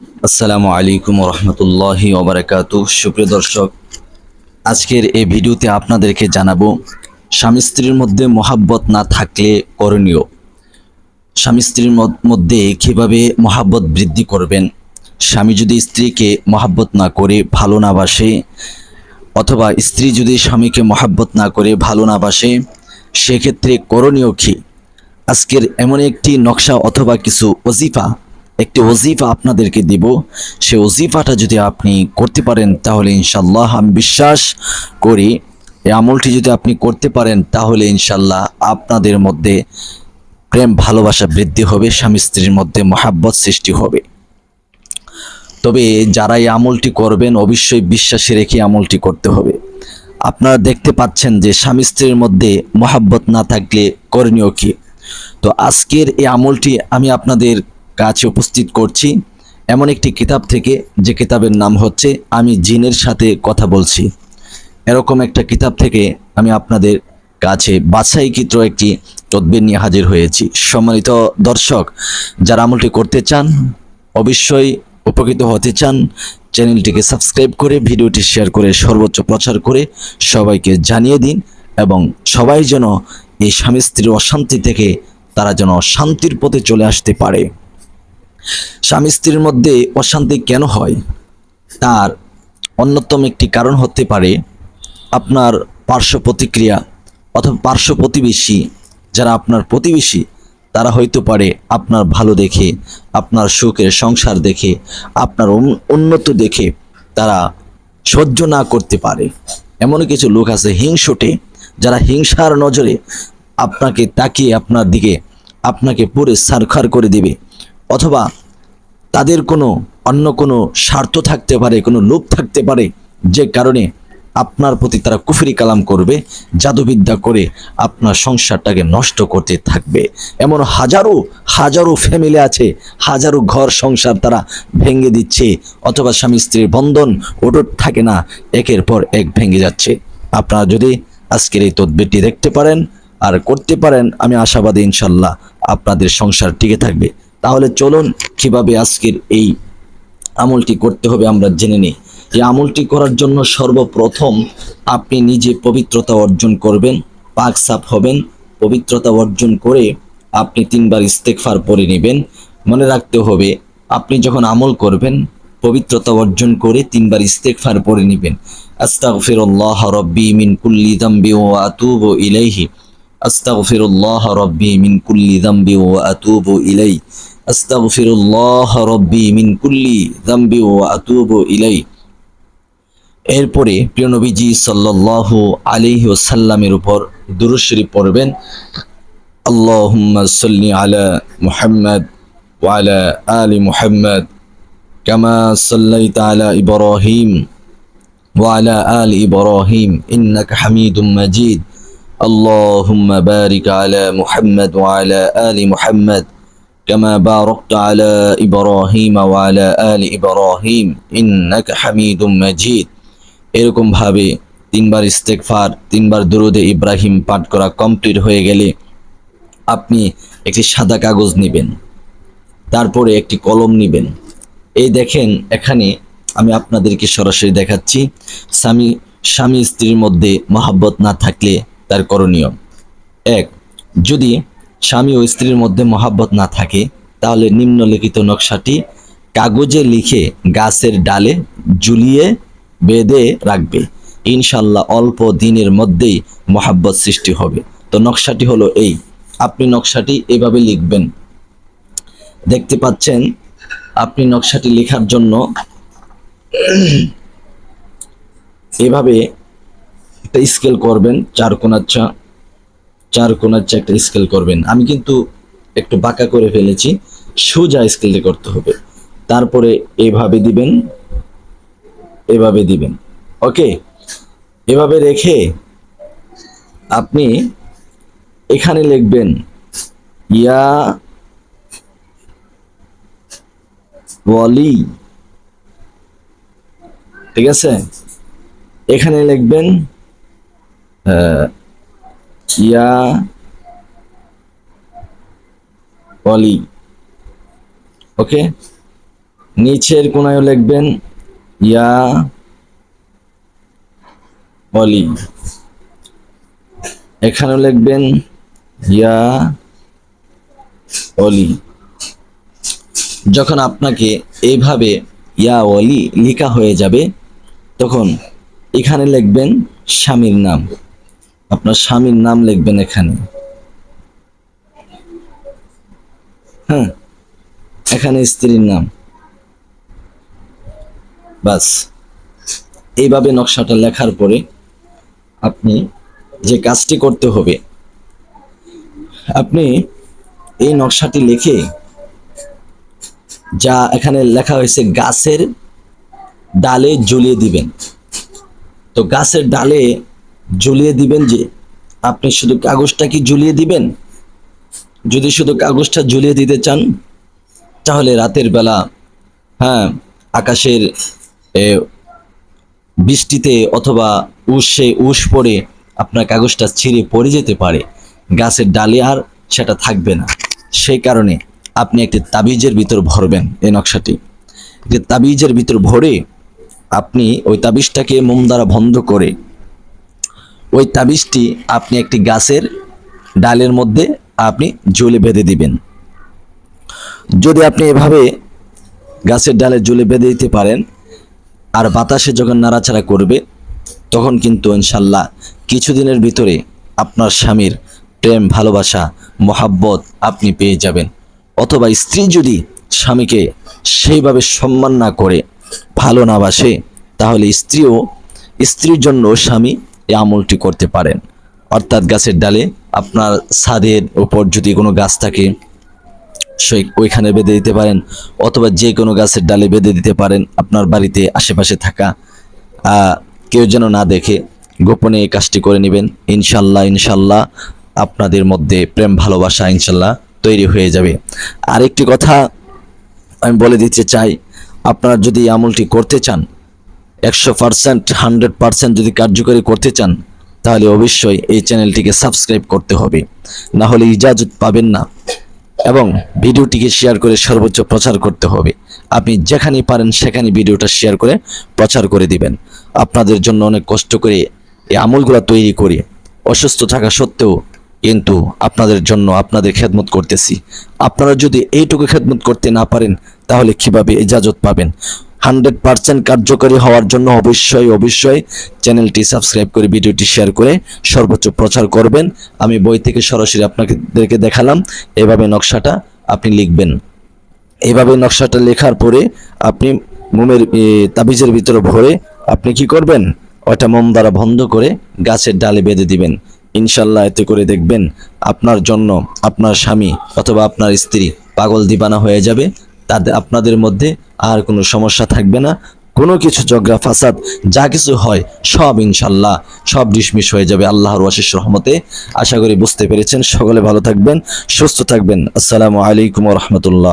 আসসালামু আলাইকুম রহমতুল্লাহি ওবরাকাতু সুপ্রিয় দর্শক, আজকের এই ভিডিওতে আপনাদেরকে জানাব, স্বামী স্ত্রীর মধ্যে মহাব্বত না থাকলে করণীয়। স্বামী স্ত্রীর মধ্যে কীভাবে মহাব্বত বৃদ্ধি করবেন? স্বামী যদি স্ত্রীকে মহাব্বত না করে ভালো না বাসে, অথবা স্ত্রী যদি স্বামীকে মহাব্বত না করে ভালো না বাসে, সেক্ষেত্রে করণীয় কী? আজকের এমন একটি নকশা অথবা কিছু ওজিফা একটি ওজিফা আপনাদেরকে দিব। সে ওজিফাটা যদি আপনি করতে পারেন, তাহলে ইনশাল্লাহ আমি বিশ্বাস করি এই আমলটি যদি আপনি করতে পারেন, তাহলে ইনশাল্লাহ আপনাদের মধ্যে প্রেম, ভালোবাসা বৃদ্ধি হবে, স্বামী স্ত্রীর মধ্যে মহাব্বত সৃষ্টি হবে। তবে যারা এই আমলটি করবেন, অবশ্যই বিশ্বাসে রেখে আমলটি করতে হবে। আপনারা দেখতে পাচ্ছেন যে স্বামী স্ত্রীর মধ্যে মহাব্বত না থাকলে করণীয় কি? তো আজকের এই আমলটি আমি আপনাদের কাছে উপস্থিত করছি। এমন একটি কিতাব থেকে যে কিতাবের নাম হচ্ছে আমি জিনের সাথে কথা বলছি। এরকম একটা কিতাব থেকে আমি আপনাদের কাছে বাছাইকৃত একটি তদবির নিয়ে হাজির হয়েছি। সম্মানিত দর্শক, যারা আমলটি করতে চান, অবশ্যই উপকৃত হতে চান, চ্যানেলটিকে সাবস্ক্রাইব করে, ভিডিওটি শেয়ার করে, সর্বোচ্চ প্রচার করে সবাইকে জানিয়ে দিন এবং সবাই যেন এই স্বামী স্ত্রীর অশান্তি থেকে তারা যেন শান্তির পথে চলে আসতে পারে। স্বামী স্ত্রীর মধ্যে অশান্তি কেন হয়? তার অন্যতম একটি কারণ হতে পারে আপনার পার্শ্ব প্রতিক্রিয়া অথবা পার্শ্ব প্রতিবেশী। যারা আপনার প্রতিবেশী, তারা হয়তো পারে আপনার ভালো দেখে, আপনার সুখের সংসার দেখে, আপনার উন্নত দেখে তারা সহ্য না করতে পারে। এমন কিছু লোক আছে হিংসুটে, যারা হিংসার নজরে আপনাকে তাকিয়ে আপনার দিকে, আপনাকে পুরে সারখার করে দিবে। অথবা তাদের কোনো অন্য কোনো স্বার্থ থাকতে পারে, কোনো লোভ থাকতে পারে, যে কারণে আপনার প্রতি তারা কুফরি কালাম করবে, জাদুবিদ্যা করে আপনার সংসারটাকে নষ্ট করতে থাকবে। এমন হাজারো হাজারো ফ্যামিলি আছে, হাজারো ঘর সংসার তারা ভেঙে দিচ্ছে, অথবা স্বামী স্ত্রীর বন্ধন ওটুট থাকে না, একের পর এক ভেঙে যাচ্ছে। আপনারা যদি আজকের এই তদবিরটি দেখতে পারেন আর করতে পারেন, আমি আশাবাদী ইনশাল্লাহ আপনাদের সংসার টিকে থাকবে। তাহলে চলুন কীভাবে আজকের এই আমলটি করতে হবে আমরা জেনে নিই। এই আমলটি করার জন্য সর্বপ্রথম আপনি নিজে পবিত্রতা অর্জন করবেন, পাক সাফ হবেন, পবিত্রতা অর্জন করে আপনি তিনবার ইস্তেকফার পরে নেবেন। মনে রাখতে হবে, আপনি যখন আমল করবেন, পবিত্রতা অর্জন করে তিনবার ইস্তেকফার পরে নেবেন। আস্তাগফিরুল্লাহ রব্বি মিন কুল্লি যামবি ওয়া আতুবু ইলাইহি। আস্তাগফিরুল্লাহ রব্বি মিন কুল্লি যামবি ওয়া আতুবু ইলাইহি। আস্তাগফিরুল্লাহ রব্বি মিন কুল্লি যামবি ওয়া আতুবু ইলাই এরপরে প্রিয় নবীজি সাল্লাল্লাহু আলাইহি ওয়াসাল্লামের উপর দুরূদ শরীফ পড়বেন আল্লাহুম্মা সাল্লি আলা মুহাম্মদ ওয়া আলা আলি মুহাম্মদ কামা সাল্লাইতা আলা ইব্রাহিম ওয়া আলা আলি ইব্রাহিম ইন্নাকা হামিদুম মাজিদ اللهم بارك على محمد وعلى آل محمد كما باركت على إبراهيم وعلى آل إبراهيم إنك حميد مجيد এরকম ভাবে তিনবার ইস্তেকফার তিনবার দুরুদে ইব্রাহিম পাঠ করা কমপ্লিট হয়ে গেলে আপনি একটি সাদা কাগজ নেবেন তারপরে একটি কলম নেবেন এই দেখেন এখানে আমি আপনাদেরকে সরাসরি দেখাচ্ছি স্বামী স্বামী স্ত্রীর মধ্যে মহাব্বত না থাকলে তার করণীয় এক যদি স্বামী ও স্ত্রীর মধ্যে মহাব্বত না থাকে, তাহলে নিম্নলিখিত নকশাটি কাগজে লিখে গাছের ডালে ঝুলিয়ে বেঁধে রাখবে। ইনশাল্লাহ অল্প দিনের মধ্যেই মহাব্বত সৃষ্টি হবে। তো নকশাটি হলো এই। আপনি নকশাটি এভাবে লিখবেন। দেখতে পাচ্ছেন, আপনি নকশাটি লেখার জন্য এভাবে একটা স্কেল করবেন, চার কোনার চা চার কোনার চা একটা স্কেল করবেন। আমি কিন্তু একটু বাঁকা করে ফেলেছি, সোজা স্কেলটি করতে হবে। তারপরে এভাবে দিবেন এভাবে দিবেন। ওকে? এভাবে রেখে আপনি এখানে লিখবেন, ইয়া ওয়ালি। ঠিক আছে? এখানে লিখবেন ইয়া ওয়ালি ওকে নিচের কোনায় লিখবেন, ইয়া অলি এখানে লিখবেন, ইয়া অলি যখন আপনাকে এইভাবে ইয়া অলি লেখা হয়ে যাবে, তখন এখানে লিখবেন স্বামীর নাম। আপনার স্বামীর নাম লিখবেন এখানে। হ্যাঁ এখানে স্ত্রীর নাম। বাস, এইভাবে নকশাটা লেখার পরে আপনি যে কাজটি করতে হবে, আপনি এই নকশাটি লিখে যা এখানে লেখা হয়েছে গাছের ডালে ঝুলিয়ে দিবেন। তো গাছের ডালে ঝুলিয়ে দিবেন যে, আপনি শুধু কাগজটা কি ঝুলিয়ে দিবেন? যদি শুধু কাগজটা ঝুলিয়ে দিতে চান, তাহলে রাতের বেলা হ্যাঁ আকাশের বৃষ্টিতে অথবা উষে উষ পড়ে আপনার কাগজটা ছিঁড়ে পড়ে যেতে পারে। গাছের ডালে আর সেটা থাকবে না। সেই কারণে আপনি একটি তাবিজের ভিতর ভরবেন এই নকশাটি। যে তাবিজের ভিতর ভরে আপনি ওই তাবিজটাকে মোম দ্বারা বন্ধ করে ওই তাবিজটি আপনি একটি গাছের ডালের মধ্যে আপনি ঝুলে বেঁধে দিবেন। যদি আপনি এভাবে গাছের ডালে ঝুলে বেঁধে দিতে পারেন আর বাতাসে যখন নাড়াচাড়া করবে, তখন কিন্তু ইনশাল্লাহ কিছুদিনের ভিতরে আপনার স্বামীর প্রেম, ভালোবাসা, মহাব্বত আপনি পেয়ে যাবেন। অথবা স্ত্রী যদি স্বামীকে সেইভাবে সম্মান না করে, ভালো না বাসে, তাহলে স্ত্রীও, স্ত্রীর জন্য স্বামী এই আমলটি করতে পারেন। অর্থাৎ গাছের ডালে আপনার ছাদের উপর যদি কোনো গাছ থাকে, সেই ওইখানে বেঁধে দিতে পারেন, অথবা যে কোনো গাছের ডালে বেঁধে দিতে পারেন আপনার বাড়িতে আশেপাশে থাকা। কেউ যেন না দেখে গোপনে এই কাজটি করে নেবেন। ইনশাল্লাহ ইনশাল্লাহ আপনাদের মধ্যে প্রেম, ভালোবাসা ইনশাল্লাহ তৈরি হয়ে যাবে। আরেকটি কথা আমি বলে দিতে চাই, আপনারা যদি আমলটি করতে চান একশো পার্সেন্ট, হান্ড্রেড পার্সেন্ট যদি কার্যকরী করতে চান, তাহলে অবশ্যই এই চ্যানেলটিকে সাবস্ক্রাইব করতে হবে। না হলে ইজাজত পাবেন না। এবং ভিডিওটিকে শেয়ার করে সর্বোচ্চ প্রচার করতে হবে। আপনি যেখানে পারেন সেখানে ভিডিওটা শেয়ার করে প্রচার করে দিবেন। আপনাদের জন্য অনেক কষ্ট করে এই আমলগুলো তৈরি করি অসুস্থ থাকা সত্ত্বেও কিন্তু আপনাদের জন্য আপনাদের খেদমত করতেছি। আপনারা যদি এইটুকু খেদমত করতে না পারেন, তাহলে কীভাবে ইজাজত পাবেন? হান্ড্রেড পার্সেন্ট কার্যকরী হওয়ার জন্য অবশ্যই অবশ্যই চ্যানেলটি সাবস্ক্রাইব করে, ভিডিওটি শেয়ার করে সর্বোচ্চ প্রচার করবেন। আমি বই থেকে সরাসরি আপনাদেরকে দেখালাম, এভাবে নকশাটা আপনি লিখবেন। এইভাবে নকশাটা লেখার পরে আপনি মোমের তাবিজের ভিতরে ভরে আপনি কি করবেন? ওটা মোম দ্বারা বন্ধ করে গাছের ডালে বেঁধে দিবেন। ইনশাল্লাহ এতে করে দেখবেন আপনার জন্য আপনার স্বামী অথবা আপনার স্ত্রী পাগল দিবানা হয়ে যাবে। তাদের, আপনাদের মধ্যে আর কোনো সমস্যা থাকবে না। কোনো কিছু জগরা ফাসাদ, যা কিছু হয়, সব ইনশাল্লাহ, সব ডিসমিস হয়ে যাবে আল্লাহর ওয়াশিস রহমতে। আশা করি বুঝতে পেরেছেন। সকলে ভালো থাকবেন, সুস্থ থাকবেন। আসসালামু আলাইকুম রহমতুল্লাহ।